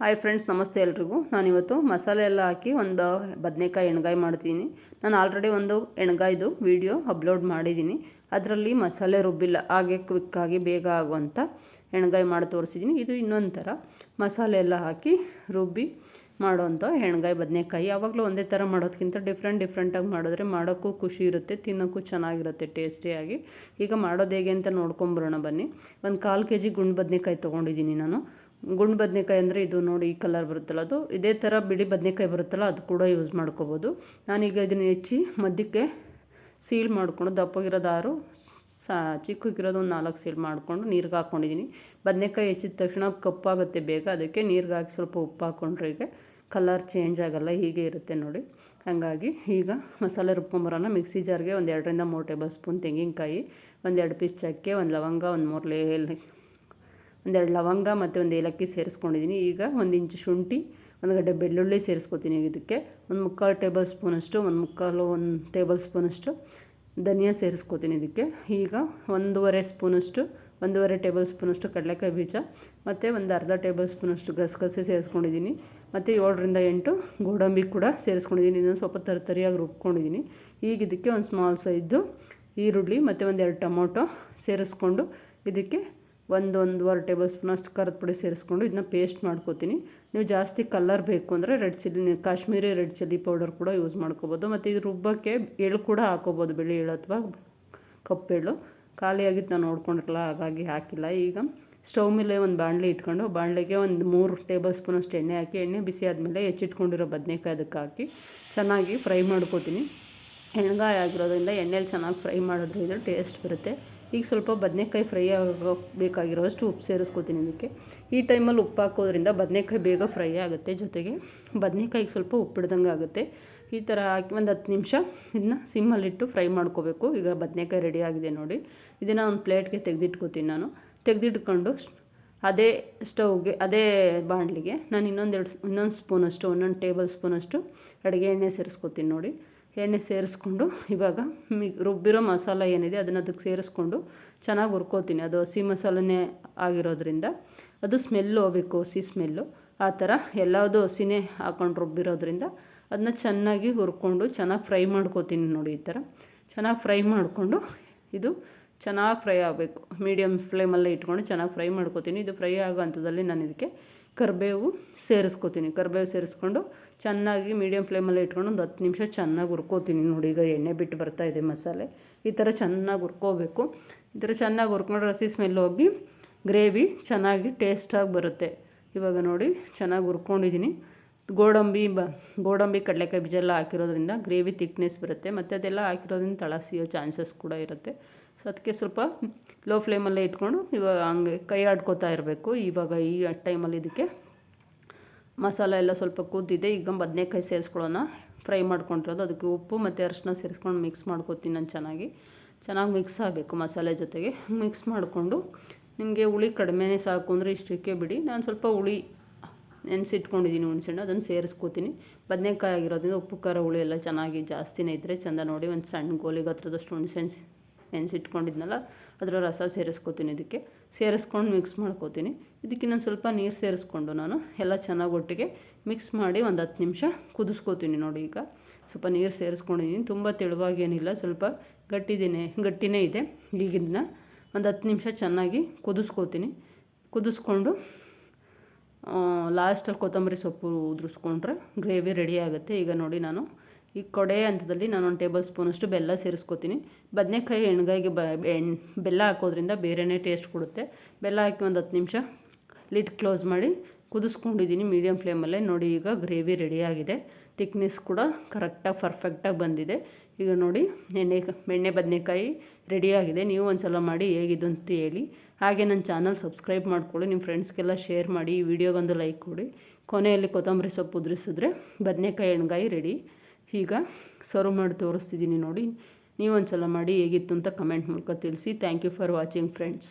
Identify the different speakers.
Speaker 1: Hi friends ನಮಸ್ತೆ ಎಲ್ರಿಗೂ. ನಾನಿವತ್ತು ಮಸಾಲೆ ಎಲ್ಲ ಹಾಕಿ ಒಂದು ಬದನೆಕಾಯಿ ಎಣ್ಗಾಯಿ ಮಾಡ್ತೀನಿ. ನಾನು ಆಲ್ರೆಡಿ ಒಂದು ಎಣ್ಗಾಯ್ದು ವಿಡಿಯೋ ಅಪ್ಲೋಡ್ ಮಾಡಿದ್ದೀನಿ. ಅದರಲ್ಲಿ ಮಸಾಲೆ ರುಬ್ಬಿಲ್ಲ, ಹಾಗೆ ಕ್ವಿಕ್ಕಾಗಿ ಬೇಗ ಆಗುವಂಥ ಎಣ್ಗಾಯಿ ಮಾಡಿ ತೋರಿಸಿದ್ದೀನಿ. ಇದು ಇನ್ನೊಂದು ಥರ ಮಸಾಲೆ ಎಲ್ಲ ಹಾಕಿ ರುಬ್ಬಿ ಮಾಡೋವಂಥ ಎಣ್ಗಾಯಿ ಬದನೆಕಾಯಿ. ಯಾವಾಗಲೂ ಒಂದೇ ಥರ ಮಾಡೋದಕ್ಕಿಂತ ಡಿಫ್ರೆಂಟ್ ಡಿಫ್ರೆಂಟಾಗಿ ಮಾಡಿದ್ರೆ ಮಾಡೋಕ್ಕೂ ಖುಷಿ ಇರುತ್ತೆ, ತಿನ್ನೋಕ್ಕೂ ಚೆನ್ನಾಗಿರುತ್ತೆ ಟೇಸ್ಟಿಯಾಗಿ ಈಗ ಮಾಡೋದು ಹೇಗೆ ಅಂತ ನೋಡ್ಕೊಂಬರೋಣ ಬನ್ನಿ. ಒಂದು ಕಾಲು ಕೆ ಜಿ ಗುಂಡು ಬದನೇಕಾಯಿ ತೊಗೊಂಡಿದ್ದೀನಿ ನಾನು. ಗುಂಡು ಬದನೆಕಾಯಿ ಅಂದರೆ ಇದು ನೋಡಿ ಈ ಕಲರ್ ಬರುತ್ತಲ್ಲ ಅದು. ಇದೇ ಥರ ಬಿಳಿ ಬದನೆಕಾಯಿ ಬರುತ್ತಲ್ಲ, ಅದು ಕೂಡ ಯೂಸ್ ಮಾಡ್ಕೋಬೋದು. ನಾನೀಗ ಇದನ್ನು ಹೆಚ್ಚಿ ಮಧ್ಯಕ್ಕೆ ಸೀಲ್ ಮಾಡಿಕೊಂಡು ದಪ್ಪಗಿರೋದು ಆರು, ಸಾ ಚಿಕ್ಕಗಿರೋದು ಒಂದು ನಾಲ್ಕು ಸೀಲ್ ಮಾಡಿಕೊಂಡು ನೀರಿಗೆ ಹಾಕ್ಕೊಂಡಿದ್ದೀನಿ ಬದನೆಕಾಯಿ ಹೆಚ್ಚಿದ ತಕ್ಷಣ ಕಪ್ಪಾಗುತ್ತೆ ಬೇಗ, ಅದಕ್ಕೆ ನೀರಿಗೆ ಹಾಕಿ ಸ್ವಲ್ಪ ಉಪ್ಪು ಹಾಕ್ಕೊಂಡ್ರೆ ಈಗ ಕಲರ್ ಚೇಂಜ್ ಆಗೋಲ್ಲ, ಹೀಗೆ ಇರುತ್ತೆ ನೋಡಿ. ಹಾಗಾಗಿ ಈಗ ಮಸಾಲೆ ರುಬ್ಕೊಂಬರೋಣ. ಮಿಕ್ಸಿ ಜಾರ್ಗೆ ಒಂದು ಎರಡರಿಂದ ಮೂರು ಟೇಬಲ್ ಸ್ಪೂನ್ ತೆಂಗಿನಕಾಯಿ ಒಂದೆರಡು ಪೀಸ್ ಚಕ್ಕೆ, ಒಂದು ಲವಂಗ, ಒಂದು ಮೂರು ಲೇ ಒಂದೆರಡು ಲವಂಗ ಮತ್ತು ಒಂದು ಏಲಕ್ಕಿ ಸೇರಿಸ್ಕೊಂಡಿದ್ದೀನಿ. ಈಗ ಒಂದು ಇಂಚು ಶುಂಠಿ, ಒಂದು ಗಡ್ಡೆ ಬೆಳ್ಳುಳ್ಳಿ ಸೇರಿಸ್ಕೊತೀನಿ ಇದಕ್ಕೆ. ಒಂದು ಮುಕ್ಕಾಲು ಟೇಬಲ್ ಸ್ಪೂನಷ್ಟು ಒಂದು ಮುಕ್ಕಾಲು, ಒಂದು ಟೇಬಲ್ ಸ್ಪೂನಷ್ಟು ಧನಿಯಾ ಸೇರಿಸ್ಕೊತೀನಿ ಇದಕ್ಕೆ. ಈಗ ಒಂದೂವರೆ ಸ್ಪೂನಷ್ಟು ಒಂದೂವರೆ ಟೇಬಲ್ ಸ್ಪೂನಷ್ಟು ಕಡಲೆಕಾಯಿ ಬೀಜ ಮತ್ತು ಒಂದು ಅರ್ಧ ಟೇಬಲ್ ಸ್ಪೂನಷ್ಟು ಗಸಗಸೆ ಸೇರಿಸ್ಕೊಂಡಿದ್ದೀನಿ. ಮತ್ತು ಏಳರಿಂದ ಎಂಟು ಗೋಡಂಬಿ ಕೂಡ ಸೇರಿಸ್ಕೊಂಡಿದ್ದೀನಿ. ಇದನ್ನು ಸ್ವಲ್ಪ ತರಿಯಾಗಿ ರುಬ್ಕೊಂಡಿದ್ದೀನಿ. ಈಗ ಇದಕ್ಕೆ ಒಂದು ಸ್ಮಾಲ್ ಸೈಜು ಈರುಳ್ಳಿ ಮತ್ತು ಒಂದೆರಡು ಟೊಮೊಟೊ ಸೇರಿಸ್ಕೊಂಡು ಇದಕ್ಕೆ ಒಂದು ಒಂದೂವರೆ ಟೇಬಲ್ ಸ್ಪೂನ್ ಅಷ್ಟು ಖಾರದ ಪುಡಿ ಸೇರಿಸ್ಕೊಂಡು ಇದನ್ನ ಪೇಸ್ಟ್ ಮಾಡ್ಕೋತೀನಿ. ನೀವು ಜಾಸ್ತಿ ಕಲರ್ ಬೇಕು ಅಂದರೆ red chilli, Kashmiri red chilli powder ಕೂಡ ಯೂಸ್ ಮಾಡ್ಕೋಬೋದು. ಮತ್ತು ಇದು ರುಬ್ಬಕ್ಕೆ ಎಳ್ಳು ಕೂಡ ಹಾಕೋಬೋದು ಬಿಳಿ ಎಳ್ಳು ಅಥವಾ ಕಪ್ಪೆಳ್ಳು ಖಾಲಿಯಾಗಿತ್ತು ನಾನು ನೋಡ್ಕೊಂಡಿರಲ್ಲ ಹಾಗಾಗಿ ಹಾಕಿಲ್ಲ. ಈಗ ಸ್ಟವ್ ಮೇಲೆ ಒಂದು ಬಾಣಲೆ ಇಟ್ಕೊಂಡು ಬಾಣಲೆಗೆ ಒಂದು ಮೂರು ಟೇಬಲ್ ಸ್ಪೂನಷ್ಟು ಎಣ್ಣೆ ಹಾಕಿ, ಎಣ್ಣೆ ಬಿಸಿ ಆದಮೇಲೆ ಹೆಚ್ಚಿಟ್ಕೊಂಡಿರೋ ಬದನೆಕಾಯಿ ಅದಕ್ಕೆ ಹಾಕಿ ಚೆನ್ನಾಗಿ ಫ್ರೈ ಮಾಡ್ಕೋತೀನಿ. ಎಣ್ಗಾಯಿ ಆಗಿರೋದ್ರಿಂದ ಎಣ್ಣೆಲಿ ಚೆನ್ನಾಗಿ ಫ್ರೈ ಮಾಡಿದ್ರೆ ಇದು ಟೇಸ್ಟ್ ಬರುತ್ತೆ. ಈಗ ಸ್ವಲ್ಪ ಬದನೆಕಾಯಿ ಫ್ರೈ ಆಗಬೇಕಾಗಿರೋಷ್ಟು ಉಪ್ಪು ಸೇರಿಸ್ಕೊತೀನಿ ಇದಕ್ಕೆ. ಈ ಟೈಮಲ್ಲಿ ಉಪ್ಪು ಹಾಕೋದ್ರಿಂದ ಬದನೆಕಾಯಿ ಬೇಗ ಫ್ರೈ ಆಗುತ್ತೆ ಜೊತೆಗೆ ಬದನೆಕಾಯಿಗೆ ಸ್ವಲ್ಪ ಉಪ್ಪಿಡ್ದಂಗೆ ಆಗುತ್ತೆ. ಈ ಥರ ಹಾಕಿ ಒಂದು ಹತ್ತು ನಿಮಿಷ ಇದನ್ನ ಸಿಮ್ಮಲ್ಲಿಟ್ಟು ಫ್ರೈ ಮಾಡ್ಕೋಬೇಕು. ಈಗ ಬದನೆಕಾಯಿ ರೆಡಿ ಆಗಿದೆ ನೋಡಿ. ಇದನ್ನು ಒಂದು ಪ್ಲೇಟ್ಗೆ ತೆಗೆದಿಟ್ಕೋತೀನಿ ನಾನು. ತೆಗೆದಿಟ್ಕೊಂಡು ಅದೇ ಸ್ಟವ್ಗೆ, ಅದೇ ಬಾಣಲಿಗೆ ನಾನು ಇನ್ನೊಂದೆರಡು ಇನ್ನೊಂದು ಸ್ಪೂನಷ್ಟು, ಒಂದೊಂದು ಟೇಬಲ್ ಸ್ಪೂನಷ್ಟು ಅಡುಗೆ ಎಣ್ಣೆ ಸೇರಿಸ್ಕೊತೀನಿ ನೋಡಿ. ಎಣ್ಣೆ ಸೇರಿಸ್ಕೊಂಡು ಇವಾಗ ಮಿ ರುಬ್ಬಿರೋ ಮಸಾಲ ಏನಿದೆ ಅದನ್ನು ಅದಕ್ಕೆ ಸೇರಿಸ್ಕೊಂಡು ಚೆನ್ನಾಗಿ ಹುರ್ಕೋತೀನಿ. ಅದು ಹಸಿ ಮಸಾಲನೇ ಆಗಿರೋದ್ರಿಂದ. ಅದು ಸ್ಮೆಲ್ಲು ಹೋಗಬೇಕು, ಹಸಿ ಸ್ಮೆಲ್ಲು ಆ ಥರ ಎಲ್ಲದೂ ಹಸಿನೇ ಹಾಕೊಂಡು ರುಬ್ಬಿರೋದ್ರಿಂದ ಅದನ್ನ ಚೆನ್ನಾಗಿ ಹುರ್ಕೊಂಡು ಚೆನ್ನಾಗಿ ಫ್ರೈ ಮಾಡ್ಕೋತೀನಿ ನೋಡಿ ಈ ಥರ. ಚೆನ್ನಾಗಿ ಫ್ರೈ ಮಾಡಿಕೊಂಡು ಇದು ಚೆನ್ನಾಗಿ ಫ್ರೈ ಆಗಬೇಕು. ಮೀಡಿಯಮ್ ಫ್ಲೇಮಲ್ಲೇ ಇಟ್ಕೊಂಡು ಚೆನ್ನಾಗಿ ಫ್ರೈ ಮಾಡ್ಕೋತೀನಿ. ಇದು ಫ್ರೈ ಆಗೋ ಹಂತದಲ್ಲಿ ನಾನು ಇದಕ್ಕೆ ಕರಿಬೇವು ಸೇರಿಸ್ಕೋತೀನಿ. ಕರಿಬೇವು ಸೇರಿಸ್ಕೊಂಡು ಚೆನ್ನಾಗಿ ಮೀಡಿಯಮ್ ಫ್ಲೇಮಲ್ಲಿ ಇಟ್ಕೊಂಡು ಒಂದು ಹತ್ತು ನಿಮಿಷ ಚೆನ್ನಾಗಿ ಹುರ್ಕೋತೀನಿ ನೋಡಿ, ಈಗ ಎಣ್ಣೆ ಬಿಟ್ಟು ಇದೆ ಮಸಾಲೆ. ಈ ಥರ ಚೆನ್ನಾಗಿ ಹುರ್ಕೋಬೇಕು. ಈ ಥರ ಚೆನ್ನಾಗಿ ಹುರ್ಕೊಂಡ್ರೆ ರಸಿ ಸ್ಮೆಲ್ ಹೋಗಿ ಗ್ರೇವಿ ಚೆನ್ನಾಗಿ ಟೇಸ್ಟಾಗಿ ಬರುತ್ತೆ. ಇವಾಗ ನೋಡಿ, ಚೆನ್ನಾಗಿ ಹುರ್ಕೊಂಡಿದ್ದೀನಿ ಗೋಡಂಬಿ ಬ, ಗೋಡಂಬಿ, ಕಡಲೆಕಾಯಿ ಬೀಜ ಎಲ್ಲ ಹಾಕಿರೋದ್ರಿಂದ ಗ್ರೇವಿ ತಿಕ್ನೆಸ್ ಬರುತ್ತೆ. ಮತ್ತು ಅದೆಲ್ಲ ಹಾಕಿರೋದ್ರಿಂದ ತಳಸಿಯೋ ಚಾನ್ಸಸ್ ಕೂಡ ಇರುತ್ತೆ. ಸೊ ಅದಕ್ಕೆ ಸ್ವಲ್ಪ ಲೋ ಫ್ಲೇಮಲ್ಲೇ ಇಟ್ಕೊಂಡು ಇವಾಗ ಹಂಗೆ ಕೈ ಆಡ್ಕೋತಾ ಇರಬೇಕು. ಇವಾಗ ಈ ಟೈಮಲ್ಲಿ ಇದಕ್ಕೆ ಮಸಾಲ ಎಲ್ಲ ಸ್ವಲ್ಪ ಕೂದಿದೆ ಈಗ ಬದನೇಕಾಯಿ ಸೇರಿಸ್ಕೊಳ್ಳೋಣ. ಫ್ರೈ ಮಾಡ್ಕೊಂಡಿರೋದು. ಅದಕ್ಕೆ ಉಪ್ಪು ಮತ್ತು ಅರಿಶಿನ ಸೇರಿಸ್ಕೊಂಡು ಮಿಕ್ಸ್ ಮಾಡ್ಕೊತೀನಿ ನಾನು ಚೆನ್ನಾಗಿ. ಚೆನ್ನಾಗಿ ಮಿಕ್ಸ್ ಆಗಬೇಕು ಮಸಾಲೆ ಜೊತೆಗೆ. ಮಿಕ್ಸ್ ಮಾಡಿಕೊಂಡು ನಿಮಗೆ ಹುಳಿ ಕಡಿಮೆನೇ ಸಾಕು ಅಂದರೆ ಇಷ್ಟಕ್ಕೆ ಬಿಡಿ. ನಾನು ಸ್ವಲ್ಪ ಹುಳಿ ನೆನೆಸಿಟ್ಕೊಂಡಿದ್ದೀನಿ ಹುಣ್ಸೆಣ್ಣು ಅದನ್ನು ಸೇರಿಸ್ಕೋತೀನಿ. ಬದನೇಕಾಯಿ ಆಗಿರೋದ್ರಿಂದ ಉಪ್ಪು, ಖಾರ, ಹುಳಿ ಎಲ್ಲ ಚೆನ್ನಾಗಿ ಜಾಸ್ತಿನೇ ಇದ್ದರೆ ಚೆಂದ ನೋಡಿ ಒಂದು ಸಣ್ಣ ಗೋಲಿಗೆ ಹತ್ರದಷ್ಟು ಹುಣಸೆಹಣ್ಣು ನೆನೆಸಿಟ್ಕೊಂಡಿದ್ನಲ್ಲ, ಅದರ ರಸ ಸೇರಿಸ್ಕೋತೀನಿ ಇದಕ್ಕೆ. ಸೇರಿಸ್ಕೊಂಡು ಮಿಕ್ಸ್ ಮಾಡ್ಕೋತೀನಿ. ಇದಕ್ಕೆ ಇನ್ನೊಂದು ಸ್ವಲ್ಪ ನೀರು ಸೇರಿಸ್ಕೊಂಡು ನಾನು ಎಲ್ಲ ಚೆನ್ನಾಗಿ ಒಟ್ಟಿಗೆ ಮಿಕ್ಸ್ ಮಾಡಿ ಒಂದು ಹತ್ತು ನಿಮಿಷ ಕುದಿಸ್ಕೋತೀನಿ ನೋಡಿ ಈಗ. ಸ್ವಲ್ಪ ನೀರು ಸೇರಿಸ್ಕೊಂಡಿದ್ದೀನಿ ತುಂಬ ತೆಳುವಾಗೇನಿಲ್ಲ ಸ್ವಲ್ಪ ಗಟ್ಟಿದೇನೆ, ಗಟ್ಟಿನೇ ಇದೆ. ಈಗಿನ ಒಂದು ಹತ್ತು ನಿಮಿಷ ಚೆನ್ನಾಗಿ ಕುದಿಸ್ಕೋತೀನಿ. ಕುದಿಸ್ಕೊಂಡು ಲಾಸ್ಟಲ್ಲಿ ಕೊತ್ತಂಬರಿ ಸೊಪ್ಪು ಉದುರಿಸ್ಕೊಂಡ್ರೆ ಗ್ರೇವಿ ರೆಡಿ ಆಗುತ್ತೆ. ಈಗ ನೋಡಿ ನಾನು ಈ ಕೊಡೆ ಹಂತದಲ್ಲಿ ನಾನು ಒಂದು ಟೇಬಲ್ ಸ್ಪೂನಷ್ಟು ಬೆಲ್ಲ ಸೇರಿಸ್ಕೊತೀನಿ. ಬದನೆಕಾಯಿ ಎಣ್ಗಾಯಿಗೆ ಬ, ಎಣ್, ಬೆಲ್ಲ ಹಾಕೋದ್ರಿಂದ ಬೇರೆಯೇ ಟೇಸ್ಟ್ ಕೊಡುತ್ತೆ. ಬೆಲ್ಲ ಹಾಕಿ ಒಂದು ಹತ್ತು ನಿಮಿಷ ಲಿಡ್ ಕ್ಲೋಸ್ ಮಾಡಿ ಕುದಿಸ್ಕೊಂಡಿದ್ದೀನಿ ಮೀಡಿಯಮ್ ಫ್ಲೇಮಲ್ಲೇ ನೋಡಿ ಈಗ ಗ್ರೇವಿ ರೆಡಿಯಾಗಿದೆ ತಿಕ್ನೆಸ್ ಕೂಡ ಕರೆಕ್ಟಾಗಿ ಪರ್ಫೆಕ್ಟಾಗಿ ಬಂದಿದೆ. ಈಗ ನೋಡಿ, ಎಣ್ಣೆ ಎಣ್ಣೆ ಬದನೆಕಾಯಿ ರೆಡಿಯಾಗಿದೆ ನೀವು ಒಂದು ಸಲ ಮಾಡಿ ಹೇಗಿದ್ದು ಅಂತ ಹೇಳಿ. ಹಾಗೆ ನನ್ನ ಚಾನಲ್ ಸಬ್ಸ್ಕ್ರೈಬ್ ಮಾಡ್ಕೊಳ್ಳಿ, ನಿಮ್ಮ ಫ್ರೆಂಡ್ಸ್ಗೆಲ್ಲ ಶೇರ್ ಮಾಡಿ, ಈ ವಿಡಿಯೋಗೊಂದು ಲೈಕ್ ಕೊಡಿ. ಕೊನೆಯಲ್ಲಿ ಕೊತ್ತಂಬರಿ ಸೊಪ್ಪು ಉದುರಿಸಿದ್ರೆ ಬದನೆಕಾಯಿ ಎಣ್ಗಾಯಿ ರೆಡಿ ಈಗ ಸರ್ವ್ ಮಾಡಿ ತೋರಿಸ್ತಿದ್ದೀನಿ ನೋಡಿ. ನೀವು ಒಂದು ಸಲ ಮಾಡಿ ಹೇಗಿತ್ತು ಅಂತ ಕಮೆಂಟ್ ಮೂಲಕ ತಿಳಿಸಿ. Thank you for watching friends